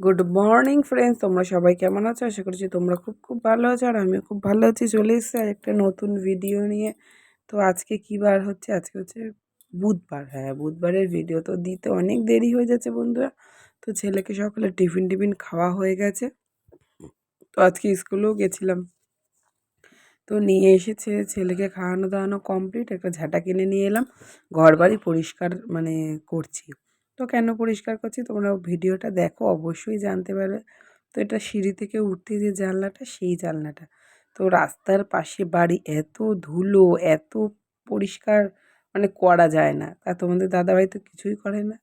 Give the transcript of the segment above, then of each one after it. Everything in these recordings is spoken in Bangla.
গুড মর্নিং ফ্রেন্ডস তোমরা সবাই কেমন আছো? আশা করছি তোমরা খুব খুব ভালো আছো আর আমিও খুব ভালো আছি। চলে এসেছি আর একটা নতুন ভিডিও নিয়ে। তো আজকে কী বার হচ্ছে? আজকে হচ্ছে বুধবার। হ্যাঁ বুধবারের ভিডিও তো দিতে অনেক দেরি হয়ে যাচ্ছে বন্ধুরা। তো ছেলেকে সকালে টিফিন টিফিন খাওয়া হয়ে গেছে। তো আজকে স্কুলেও গেছিলাম। তো নিয়ে এসেছে ছেলেকে খাওয়ানো দাওয়ানো কমপ্লিট একটা ঝাঁটা কিনে নিয়ে এলাম। ঘর বাড়ি পরিষ্কার মানে করছি। তো কেন পরিষ্কার করছি? তোমরা ভিডিওটা দেখো, অবশ্যই জানতে পারবে। তো এটা সিঁড়ি থেকে উঠতে যে জানলাটা, সেই জানলাটা। তো রাস্তার পাশে বাড়ি এত ধুলো, এত পরিষ্কার মানে করা যায় না। তা তোমাদের দাদাভাই তো কিছুই করে না।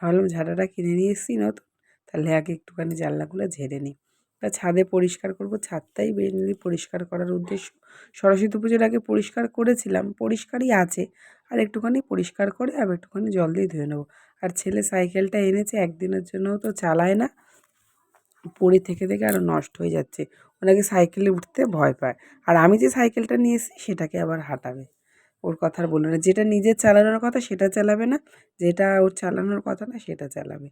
ভাবলাম ঝাঁটাটা কিনে নিয়ে এসেছি নতুন। তাহলে আগে একটুখানি জানলাগুলো ঝেড়ে নিই। তা ছাদে পরিষ্কার করব। ছাদটাই মেনলি পরিষ্কার করার উদ্দেশ্য। সরস্বতী পুজোর আগে পরিষ্কার করেছিলাম। পরিষ্কারই আছে। আর একটুখানি পরিষ্কার করে আর একটুখানি জল দিয়ে ধুয়ে নেব। আর ছেলে সাইকেলটা এনেছে, একদিনের জন্যও তো চালায় না। পড়ে থেকে থেকে আরও নষ্ট হয়ে যাচ্ছে। ওনাকে সাইকেলে উঠতে ভয় পায়। আর আমি যে সাইকেলটা নিয়ে এসেছি, সেটাকে আবার হাঁটাবে। ওর কথা বলল না। যেটা নিজের চালানোর কথা, সেটা চালাবে না। যেটা ওর চালানোর কথা না, সেটা চালাবে।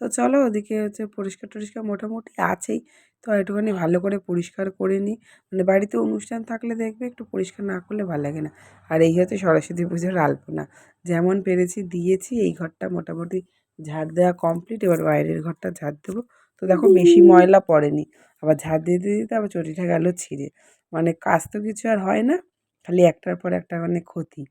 তো চলো ওদিকে হচ্ছে পরিষ্কার টরিষ্কার মোটামুটি আছেই। তো একটুখানি ভালো করে পরিষ্কার করে নিই। মানে বাড়িতে অনুষ্ঠান থাকলে দেখবে একটু পরিষ্কার না করলে ভালো লাগে না। আর এই হচ্ছে সরস্বতী পুজোর আলপনা। যেমন পেরেছি দিয়েছি, এই ঘরটা মোটামুটি ঝাড় দেওয়া কমপ্লিট এবার বাইরের ঘরটা ঝাড় দেবো। তো দেখো বেশি ময়লা পড়েনি। আবার ঝাড় দিতে দিতে আবার চটিটা গেল ছিঁড়ে। মানে কাজ তো কিছু আর হয় না, খালি একটার পর একটা মানে ক্ষতি।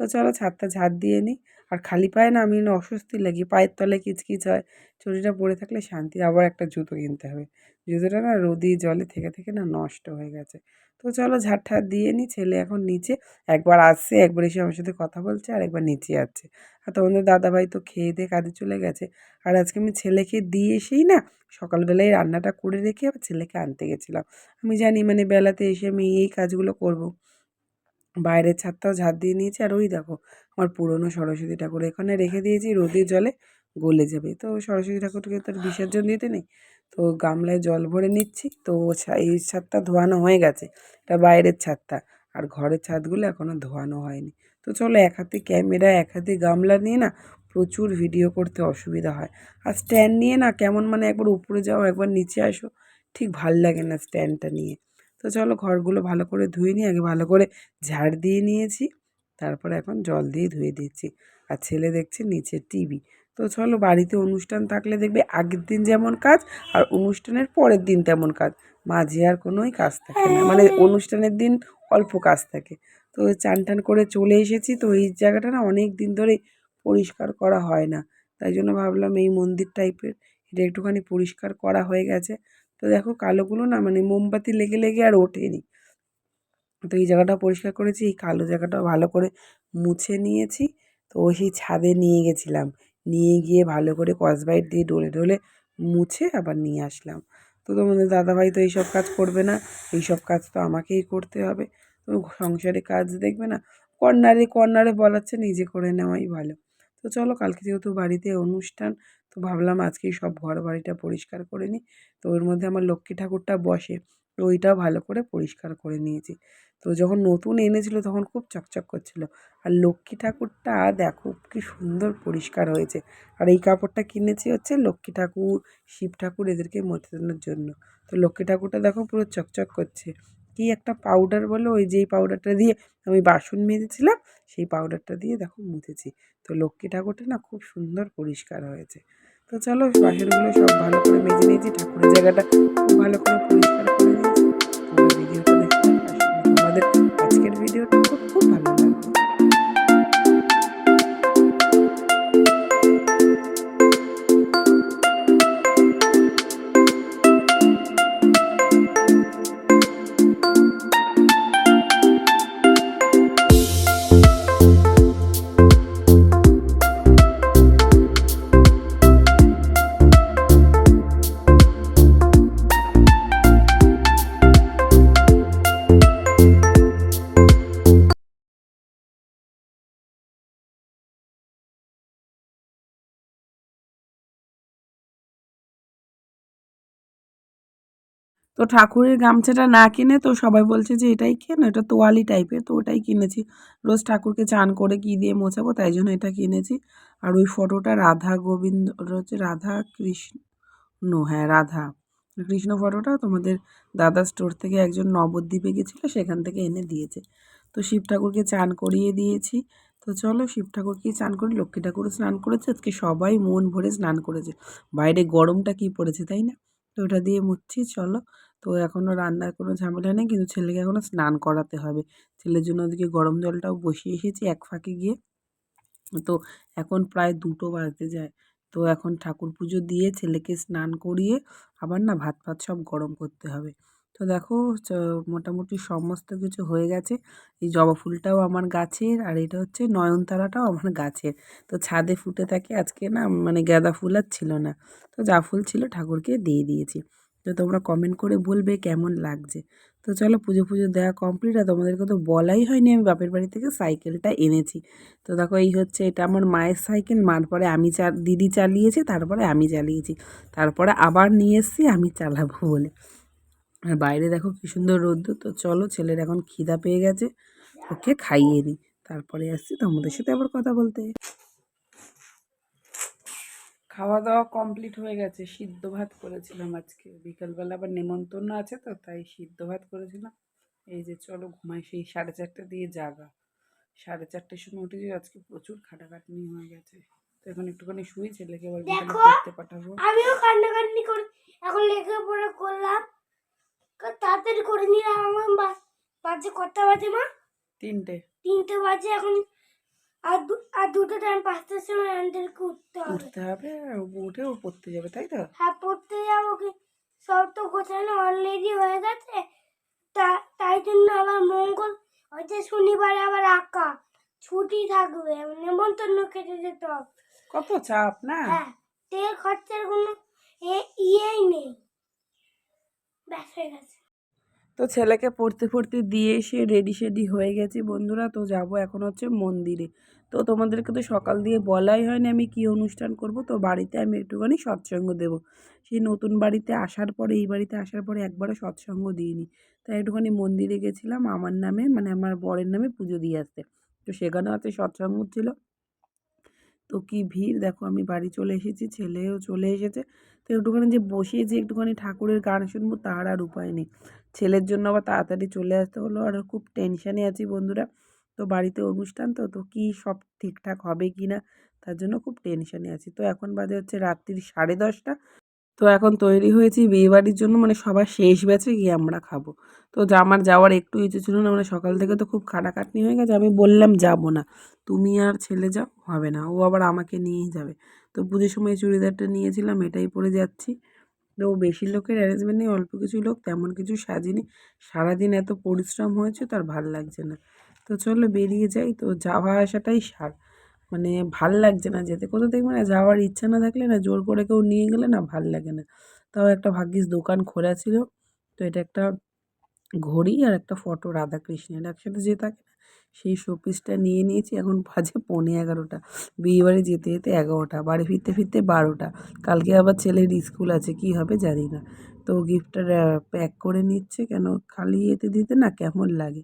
তো চলো ছাদটা ঝাড় দিয়ে নিই। আর খালি পায়ে না আমি না অস্বস্তি লাগি, পায়ের তলায় কিচকিচ হয়, চটিটা পরে থাকলে শান্তি, আবার একটা জুতো কিনতে হবে। জুতোটা না রোদি জলে থেকে থেকে না নষ্ট হয়ে গেছে। তো চলো ঝাড় ঠাড় দিয়ে নিই ছেলে এখন নিচে, একবার আসছে, একবার এসে আমার সাথে কথা বলছে আর একবার নিচে যাচ্ছে। আর তোমাদের দাদাভাই তো খেয়ে দিয়ে কাজে চলে গেছে। আর আজকে আমি ছেলেকে দিয়ে এসেই না সকালবেলায় রান্নাটা করে রেখে আবার ছেলেকে আনতে গেছিলাম। আমি জানি মানে বেলাতে এসে আমি এই কাজগুলো করব। বাইরের ছাদটাও ঝাড় দিয়ে নিয়েছি। আর ওই দেখো, আমার পুরনো সরস্বতী ঠাকুর এখানে রেখে দিয়েছি, রোদের জলে গলে যাবে। তো সরস্বতী ঠাকুরকে তো বিসর্জন দিতে নেই। তো গামলায় জল ভরে নিচ্ছি। তো এই ছাদটা ধোয়ানো হয়ে গেছে। এটা বাইরের ছাদটা। আর ঘরের ছাদগুলো এখনও ধোয়ানো হয়নি। তো চলো এক হাতে ক্যামেরা, এক হাতে গামলা নিয়ে না প্রচুর ভিডিও করতে অসুবিধা হয়। আর স্ট্যান্ড নিয়ে না কেমন মানে একবার উপরে যাও, একবার নিচে আসো, ঠিক ভালো লাগে না স্ট্যান্ডটা নিয়ে। তো চলো ঘরগুলো ভালো করে ধুয়ে নিই। আগে ভালো করে ঝাড় দিয়ে নিয়েছি। তারপরে এখন জল দিয়ে ধুয়ে দিচ্ছি। আর ছেলে দেখছে নিচে টিভি। তো চলো বাড়িতে অনুষ্ঠান থাকলে দেখবে আগের দিন যেমন কাজ আর অনুষ্ঠানের পরের দিন তেমন কাজ। মাঝে আর কোনোই কাজ থাকে না। মানে অনুষ্ঠানের দিন অল্প কাজ থাকে। তো চান টান করে চলে এসেছি। তো এই জায়গাটা না অনেক দিন ধরে পরিষ্কার করা হয় না। তাই জন্য ভাবলাম এই মন্দির টাইপের এটা একটুখানি পরিষ্কার করা হয়ে গেছে। তো দেখো কালোগুলো না মানে মোমবাতি লেগে লেগে আর ওঠেনি। তো এই জায়গাটা পরিষ্কার করেছি, এই কালো জায়গাটাও ভালো করে মুছে নিয়েছি। তো সেই ছাদে নিয়ে গেছিলাম, নিয়ে গিয়ে ভালো করে কসবাইট দিয়ে ডলে ডলে মুছে আবার নিয়ে আসলাম। তো তোমাদের দাদাভাই তো এইসব কাজ করবে না, এইসব কাজ তো আমাকেই করতে হবে। তো সংসারে কাজ দেখবে না, কর্নারে কর্নারে বলাচ্ছে নিজে করে নেওয়াই ভালো। তো চলো কালকে যেহেতু বাড়িতে অনুষ্ঠান, তো ভাবলাম আজকেই সব ঘর বাড়িটা পরিষ্কার করে নিই। তো ওর মধ্যে আমার লক্ষ্মী ঠাকুরটা বসে, তো ওইটাও ভালো করে পরিষ্কার করে নিয়েছি। তো যখন নতুন এনেছিল তখন খুব চকচক করছিল। আর লক্ষ্মী ঠাকুরটা দেখো কি সুন্দর পরিষ্কার হয়েছে। আর এই কাপড়টা কিনেছি হচ্ছে লক্ষ্মী ঠাকুর, শিব ঠাকুর এদেরকে মোছানোর জন্য। তো লক্ষ্মী ঠাকুরটা দেখো পুরো চকচক করছে। কি একটা পাউডার বলো? ওই যেই পাউডারটা দিয়ে আমি বাসন মেজেছিলাম, সেই পাউডারটা দিয়ে দেখো মুছেছি। তো লক্ষ্মী ঠাকুরটা না খুব সুন্দর পরিষ্কার হয়েছে। তো চলো বাসনগুলো সব ভালো করে মেজে নিয়েছি, ঠাকুরের জায়গাটা খুব ভালো করে পরিষ্কার করে নিয়েছি ভিডিওটা দেখতে তোমাদের আজকের ভিডিওটা তো ঠাকুরের গামছাটা না কিনে তো সবাই বলছে যে, এটাই কেন? এটা তোয়ালি টাইপের, তো ওটাই কিনেছি। রোজ ঠাকুরকে চান করে কী দিয়ে মোছাবো, তাই জন্য এটা কিনেছি। আর ওই ফটোটা রাধা গোবিন্দ হচ্ছে রাধা কৃষ্ণ হ্যাঁ রাধা কৃষ্ণ ফটোটা তোমাদের দাদা স্টোর থেকে একজন নবদ্বীপে গেছিল, সেখান থেকে এনে দিয়েছে। তো শিব ঠাকুরকে চান করিয়ে দিয়েছি। তো চলো শিব ঠাকুরকে চান করি, লক্ষ্মী ঠাকুরও স্নান করেছে, আজকে সবাই মন ভরে স্নান করেছে। বাইরে গরমটা কি পড়েছে, তাই না? তো ওটা দিয়ে মুচ্ছি, চলো। তো এখনও রান্নার কোনো ঝামেলা নেই, কিন্তু ছেলেকে এখনও স্নান করাতে হবে। ছেলের জন্য ওদিকে গরম জলটাও বসিয়ে এসেছি এক ফাঁকে গিয়ে। তো এখন প্রায় দুটো বাজতে যায়। তো এখন ঠাকুর পুজো দিয়ে ছেলেকে স্নান করিয়ে আবার না ভাত ফাত সব গরম করতে হবে। তো দেখো মোটামুটি সমস্ত কিছু হয়ে গেছে। এই জবা ফুলটাও আমার গাছের আর এটা হচ্ছে নয়নতারাটাও আমার গাছের। তো ছাদে ফুটে থাকে, আজকে না মানে গাঁদা ফুল আর ছিল না। তো যা ফুল ছিল ঠাকুরকে দিয়ে দিয়েছি। তো তোমরা কমেন্ট করে বলবে কেমন লাগছে। তো চলো পুজো পুজো দেওয়া কমপ্লিট আর তোমাদেরকে তো বলাই হয়নি, আমি বাপের বাড়ি থেকে সাইকেলটা এনেছি। তো দেখো, এই হচ্ছে এটা আমার মায়ের সাইকেল মার পরে আমি চা, দিদি চালিয়েছে, তারপরে আমি চালিয়েছি। তারপরে আবার নিয়ে এসছি, আমি চালাবো বলে। আর বাইরে দেখো কী সুন্দর রোদ্দুর। তো চলো ছেলের এখন খিদা পেয়ে গেছে ওকে খাইয়ে দিই। তারপরে আসছি তোমাদের সাথে আবার কথা বলতে। খাওয়া দাওয়া কমপ্লিট হয়ে গেছে সিদ্ধ ভাত করেছিলাম আজকে। বিকালবেলা আবার নেমন্তন্ন আছে তো তাই সিদ্ধ ভাত করেছিলাম। এই যে চলো ঘুমাই সেই সাড়ে চারটে দিয়ে জাগা। সাড়ে চারটের সময় উঠেছি আজকে প্রচুর খাটাখাটনি হয়ে গেছে। তো এখন একটুখানি শুই ছেলেকে আবার বিকালে পড়তে পাঠাবো। আমিও কান্নাকান্নি করি এখন লেখাপড়া করলাম। তাড়াতাড়ি করে নিলাম আমার বাজে কটা বাজে মা? তিনটে। তিনটে বাজে এখন। আর আর দুটো টাইম পাঁচটার সময় আমাদেরকে উঠতে হবে। উঠতে হবে উঠে ও পড়তে যাবে তাই তো? হ্যাঁ পড়তে যাব কি? সব তো গোছানো অলরেডি হয়ে গেছে। তা তাই জন্য আবার মঙ্গল হয়তো শনিবারে আবার আঁকা। ছুটি থাকবে নেমন্তন্ন খেতে যেতে হবে। কত চাপ না? হ্যাঁ তেল খরচার কোনো এ- ইয়েই নেই। তো ছেলেকে পড়তে পড়তে দিয়ে এসে রেডি শেডি হয়ে গেছি। বন্ধুরা, তো যাব এখন হচ্ছে মন্দিরে। তো তোমাদেরকে তো সকাল দিয়ে বলাই হয়নি আমি কি অনুষ্ঠান করব। তো বাড়িতে আমি একটুখানি সৎসঙ্গ দেব। সেই নতুন বাড়িতে আসার পরে, এই বাড়িতে আসার পরে একবারও সৎসঙ্গ দিইনি। তাই একটুখানি মন্দিরে গেছিলাম আমার নামে মানে আমার বরের নামে পুজো দিয়ে আসতে। তো সেখানেও আছে সৎসঙ্গ ছিল। তো কি ভিড়? দেখো আমি বাড়ি চলে এসেছি, ছেলেও চলে এসেছে। তো একটুখানি যে বসিয়েছি একটুখানি ঠাকুরের গান শুনব, তার আর উপায় নেই। ছেলের জন্য আবার তাড়াতাড়ি চলে আসতে হলো আর খুব টেনশানে আছি বন্ধুরা। তো বাড়িতে অনুষ্ঠান তো তো কী সব ঠিকঠাক হবে কি না, তার জন্য খুব টেনশানে আছি। তো এখন বাজে হচ্ছে রাত্রির সাড়ে দশটা। তো এখন তৈরি হয়েছি বিয়েবাড়ির জন্য মানে সবার শেষ ব্যাচে গিয়ে আমরা খাব। তো আমার যাওয়ার একটু ইচ্ছে ছিল না মানে সকাল থেকে তো খুব খাটাখাটনি হয়ে গেছে, আমি বললাম যাব না। তুমি আর ছেলে যাও, হবে না, ও আবার আমাকে নিয়েই যাবে। তো পুজোর সময় চুড়িদারটা নিয়েছিলাম, এটাই পরে যাচ্ছি। তো বেশি লোকের অ্যারেঞ্জমেন্ট নেই, অল্প কিছু লোক, তেমন কিছু সাজিনি। সারাদিন এত পরিশ্রম হয়েছে, তো আর ভালো লাগছে না। তো চলো বেরিয়ে যাই, তো যাওয়া আসাটাই সার। মানে ভালো লাগছে না যেতে। কোথাও দেখবে না যাওয়ার ইচ্ছা না থাকলে না জোর করে কেউ নিয়ে গেলে না ভালো লাগে না। তাও একটা ভাগ্যিস দোকান খোলা ছিল। তো এটা একটা ঘড়ি আর একটা ফটো রাধাকৃষ্ণের। একসাথে যে থাকে না, সেই শোপিসটা নিয়ে নিয়েছি। এখন বাজে পৌনে এগারোটা। বিয়েবাড়ি যেতে যেতে এগারোটা। বাড়ি ফিরতে ফিরতে বারোটা। কালকে আবার ছেলের স্কুল আছে, কী হবে জানি না। তো গিফটটা প্যাক করে নিচ্ছে। কেন খালি এতে দিতে না কেমন লাগে?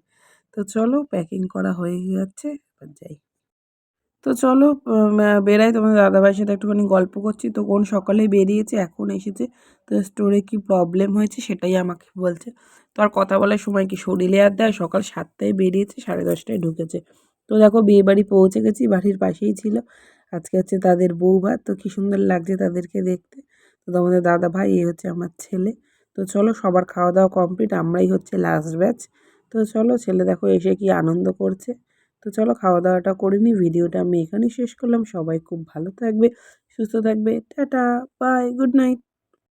তো চলো প্যাকিং করা হয়ে যাচ্ছে। এবার যাই। তো চলো বেরাই তোমাদের দাদাভাইয়ের সাথে একটুখানি গল্প করছি। তো কোন সকালে বেরিয়েছে, এখন এসেছে। তো স্টোরে কি প্রবলেম হয়েছে সেটাই আমাকে বলছে। তো আর কথা বলার সময় কি শরীরে আর দেয়? সকাল সাতটায় বেরিয়েছে, সাড়ে দশটায় ঢুকেছে। তো দেখো, বিয়ে বাড়ি পৌঁছে গেছি, বাড়ির পাশেই ছিল। আজকে হচ্ছে তাদের বউ ভাত তো কী সুন্দর লাগছে তাদেরকে দেখতে। তো তোমাদের দাদা ভাই এই হচ্ছে আমার ছেলে। তো চলো, সবার খাওয়া দাওয়া কমপ্লিট আমরাই হচ্ছে লাস্ট ব্যাচ তো চলো, ছেলে দেখো, এসে কি আনন্দ করছে। তো চলো খাওয়া দাওয়াটা করে নিই, ভিডিওটা আমি এখানেই শেষ করলাম। সবাই খুব ভালো থাকবে, সুস্থ থাকবে। Tata bye good night